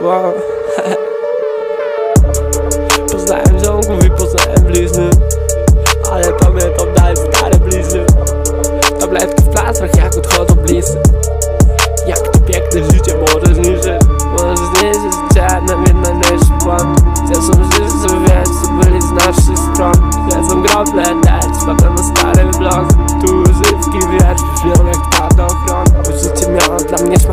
wow. Poznałem ziomków i poznałem blizny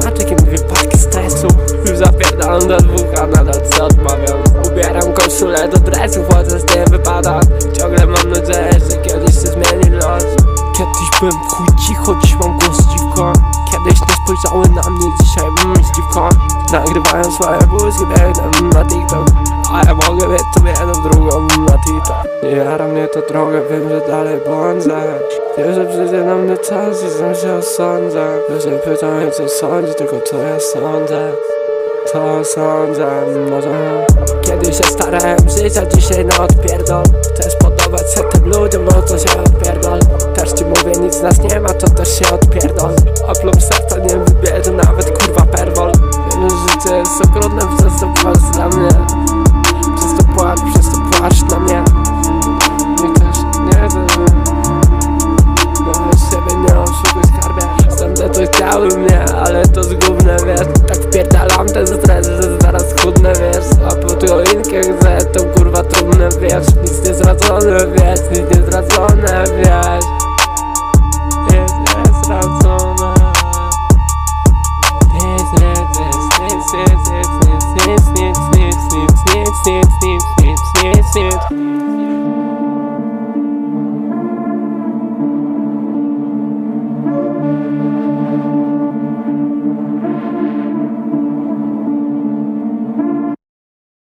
i mówię paczki stresu Już zapierdalam do dwóch, a nadal co odmawiam? Ubieram koszulę do dresu, chodzę z tym wypada. Ciągle mam nadzieję, że kiedyś się zmieni los. Kiedyś byłem w chuj cicho, dziś mam głos dziwko. Kiedyś nie spojrzały na mnie, dzisiaj mam dziwko. Nagrywają swoje błyski, biegnę na TikTok A ja mogę mieć tu jara mnie to drogę, wiem, że dalej błądzę Wiem, że przyjdzie na mnie czas i znam się osądzę Ludzie pytają co sądzi, tylko co ja sądzę. Co sądzę, może Kiedyś się starałem żyć, a dzisiaj na odpierdol. Chcesz podobać się tym ludziom, no to się odpierdol. Też ci mówię, nic nas nie ma, to też się odpierdol. Oplom serca nie Chciały mnie, ale to zgubne, wiesz. Tak wpierdalam ten stres, że zaraz chudnę, wiesz. A po choinkę chcę, to kurwa trudne, wiesz. Nic nie zdradzone, wiesz, nic nie zdradzone, wiesz